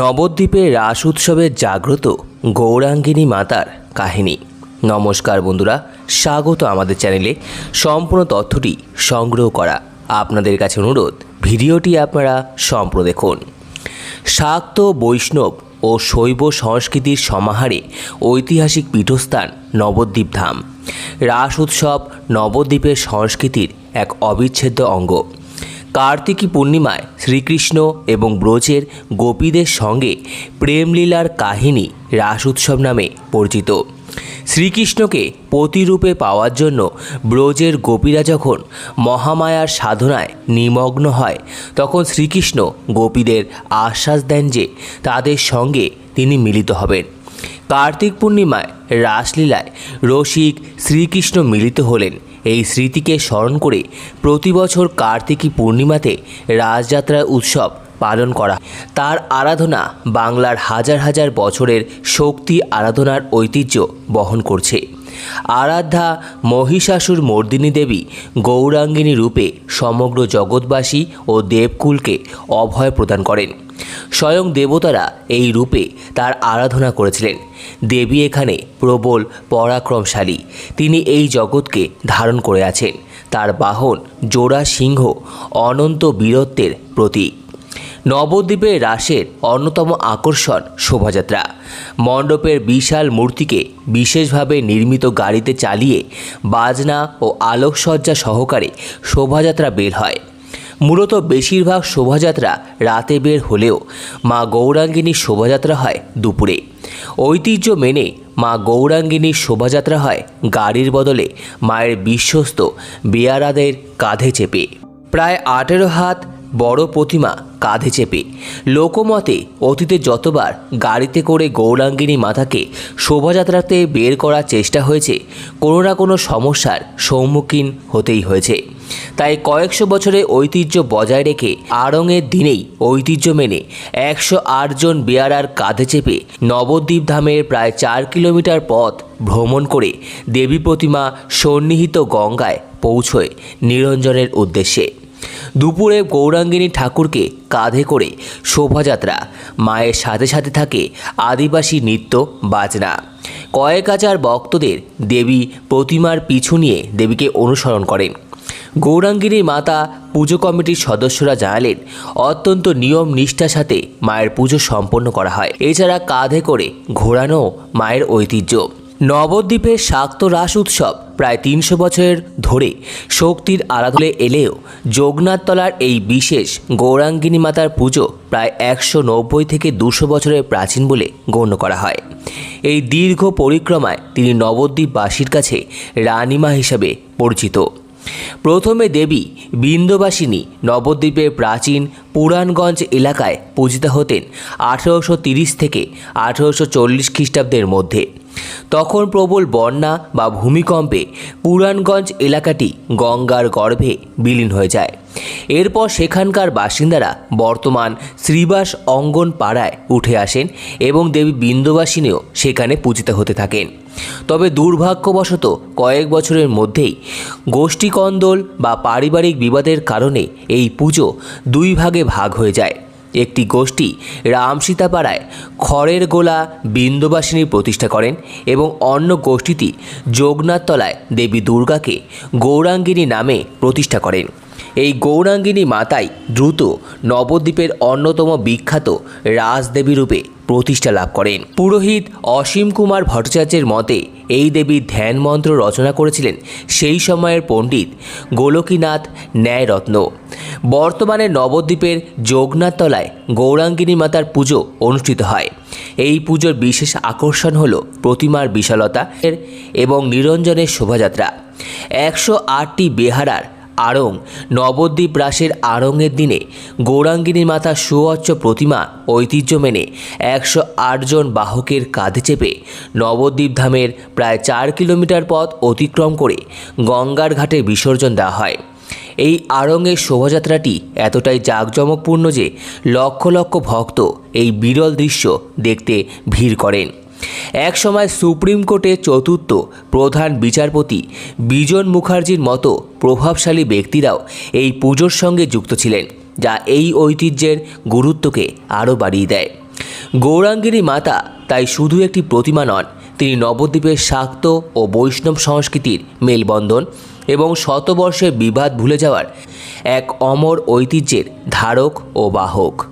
নবদ্বীপে রাস উৎসবের জাগ্রত গৌরাঙ্গিনী মাতার কাহিনী। নমস্কার বন্ধুরা, স্বাগত আমাদের চ্যানেলে। সম্পূর্ণ তথ্যটি সংগ্রহ করা আপনাদের কাছে অনুরোধ, ভিডিওটি আপনারা সম্পূর্ণ দেখুন। শাক্ত বৈষ্ণব ও শৈব সংস্কৃতির সমাহারে ঐতিহাসিক পীঠস্থান নবদ্বীপ ধাম। রাস উৎসব নবদ্বীপের সংস্কৃতির এক অবিচ্ছেদ্য অঙ্গ। কার্তিকী পূর্ণিমায় শ্রীকৃষ্ণ এবং ব্রজের গোপীদের সঙ্গে প্রেমলীলার কাহিনী রাস উৎসব নামে পরিচিত। শ্রীকৃষ্ণকে প্রতিরূপে পাওয়ার জন্য ব্রজের গোপীরা যখন মহামায়ার সাধনায় নিমগ্ন হয়, তখন শ্রীকৃষ্ণ গোপীদের আশ্বাস দেন যে তাদের সঙ্গে তিনি মিলিত হবেন। কার্তিক পূর্ণিমায় রাসলীলায় রসিক শ্রীকৃষ্ণ মিলিত হলেন। এই স্মৃতিকে স্মরণ করে প্রতি বছর কার্তিকী পূর্ণিমাতে রাজযাত্রা উৎসব পালন করা তার আরাধনা বাংলার হাজার হাজার বছরের শক্তি আরাধনার ঐতিহ্য বহন করছে। আরাধ্যা মহিষাসুর মর্দিনী দেবী গৌরাঙ্গিনী রূপে সমগ্র জগৎবাসী ও দেবকুলকে অভয় প্রদান করেন। স্বয়ং দেবতারা এই রূপে তার আরাধনা করেছিলেন। দেবী এখানে প্রবল, পরাক্রমশালী। তিনি এই জগৎকে ধারণ করে আছেন। তার বাহন জোড়া সিংহ অনন্ত বীরত্বের প্রতীক। নবদ্বীপের রাসের অন্যতম আকর্ষণ শোভাযাত্রা। মণ্ডপের বিশাল মূর্তিকে বিশেষভাবে নির্মিত গাড়িতে চালিয়ে বাজনা ও আলোকসজ্জা সহকারে শোভাযাত্রা বের হয়। মূলত বেশিরভাগ শোভাযাত্রা রাতে বের হলেও মা গৌরাঙ্গিনীর শোভাযাত্রা হয় দুপুরে। ঐতিহ্য মেনে মা গৌরাঙ্গিনীর শোভাযাত্রা হয় গাড়ির বদলে মায়ের বিশ্বস্ত বেয়ারাদের কাঁধে চেপে। প্রায় আঠেরো হাত বড় প্রতিমা কাঁধে চেপে। লোকমতে অতীতে যতবার গাড়িতে করে গৌরাঙ্গিনী মাতাকে শোভাযাত্রাতে বের করার চেষ্টা হয়েছে, কোনো না কোনো সমস্যার সম্মুখীন হতেই হয়েছে। তাই কয়েকশো বছরের ঐতিহ্য বজায় রেখে আড়ংয়ের দিনেই ঐতিহ্য মেনে একশো জন বেয়ারার কাঁধে চেপে নবদ্বীপ ধামের প্রায় চার কিলোমিটার পথ ভ্রমণ করে দেবী প্রতিমা সন্নিহিত গঙ্গায় পৌঁছয় নিরঞ্জনের উদ্দেশ্যে। দুপুরে গৌরাঙ্গিনী ঠাকুরকে কাঁধে করে শোভাযাত্রা। মায়ের সাথে সাথে থাকে আদিবাসী নৃত্য, বাজনা। কয়েক হাজার ভক্তদের দেবী প্রতিমার পিছু নিয়ে দেবীকে অনুসরণ করেন। গৌরাঙ্গিনীর মাতা পুজো কমিটির সদস্যরা জানালেন, অত্যন্ত নিয়ম নিষ্ঠার সাথে মায়ের পুজো সম্পন্ন করা হয়। এছাড়া কাঁধে করে ঘোরানো মায়ের ঐতিহ্য। নবদ্বীপের শাক্ত রাস উৎসব প্রায় তিনশো বছর ধরে শক্তির আরাধনে এলেও যোগনাথতলার এই বিশেষ গৌরাঙ্গিনী মাতার পুজো প্রায় একশো নব্বই থেকে দুশো বছরের প্রাচীন বলে গণ্য করা হয়। এই দীর্ঘ পরিক্রমায় তিনি নবদ্বীপবাসীর কাছে রানীমা হিসাবে পরিচিত। প্রথমে দেবী বিন্দবাসিনী নবদ্বীপের প্রাচীন পুরাণগঞ্জ এলাকায় পূজিত হতেন আঠেরোশো থেকে আঠেরোশো চল্লিশ খ্রিস্টাব্দের মধ্যে। তখন প্রবল বন্যা বা ভূমিকম্পে পুরাণগঞ্জ এলাকাটি গঙ্গার গর্ভে বিলীন হয়ে যায়। এরপর সেখানকার বাসিন্দারা বর্তমান শ্রীবাস অঙ্গন পাড়ায় উঠে আসেন এবং দেবী বিন্দবাসিনীও সেখানে পূজিত হতে থাকেন। তবে দুর্ভাগ্যবশত কয়েক বছরের মধ্যেই গোষ্ঠীকন্দল বা পারিবারিক বিবাদের কারণে এই পুজো দুই ভাগে ভাগ হয়ে যায়। একটি গোষ্ঠী রামসীতাপাড়ায় খড়ের গোলা বিন্দুবাসিনী প্রতিষ্ঠা করেন এবং অন্য গোষ্ঠীটি যোগনাথতলায় দেবী দুর্গাকে গৌরাঙ্গিনী নামে প্রতিষ্ঠা করেন। এই গৌরাঙ্গিনী মাতাই দ্রুত নবদ্বীপের অন্যতম বিখ্যাত রাজদেবী রূপে প্রতিষ্ঠা লাভ করেন। পুরোহিত অসীম কুমার ভট্টাচার্যের মতে এই দেবীর ধ্যান মন্ত্র রচনা করেছিলেন সেই সময়ের পণ্ডিত গোলকীনাথ ন্যায়রত্ন। বর্তমানে নবদ্বীপের যোগনাথতলায় গৌরাঙ্গিনী মাতার পুজো অনুষ্ঠিত হয়। এই পুজোর বিশেষ আকর্ষণ হল প্রতিমার বিশালতা এবং নিরঞ্জনের শোভাযাত্রা। একশো আটটি বেহারার আড়ং। নবদ্বীপ রাসের আড়ংয়ের দিনে গৌরাঙ্গিনী মাতা সুউচ্চ প্রতিমা ঐতিহ্য মেনে একশো জন বাহকের কাঁধে চেপে নবদ্বীপ ধামের প্রায় চার কিলোমিটার পথ অতিক্রম করে গঙ্গার ঘাটে বিসর্জন দেওয়া হয়। এই আড়ংয়ের শোভাযাত্রাটি এতটাই জাঁকজমকপূর্ণ যে লক্ষ লক্ষ ভক্ত এই বিরল দৃশ্য দেখতে ভিড় করেন। একসময় সুপ্রিম কোর্টের চতুর্থ প্রধান বিচারপতি বিজন মুখার্জির মতো প্রভাবশালী ব্যক্তিরাও এই পুজোর সঙ্গে যুক্ত ছিলেন, যা এই ঐতিহ্যের গুরুত্বকে আরও বাড়িয়ে দেয়। গৌরাঙ্গিনী মাতা তাই শুধু একটি প্রতিমা নন, তিনি নবদ্বীপের শাক্ত ও বৈষ্ণব সংস্কৃতির মেলবন্ধন এবং শতবর্ষের বিবাদ ভুলে যাওয়ার এক অমর ঐতিহ্যের ধারক ও বাহক।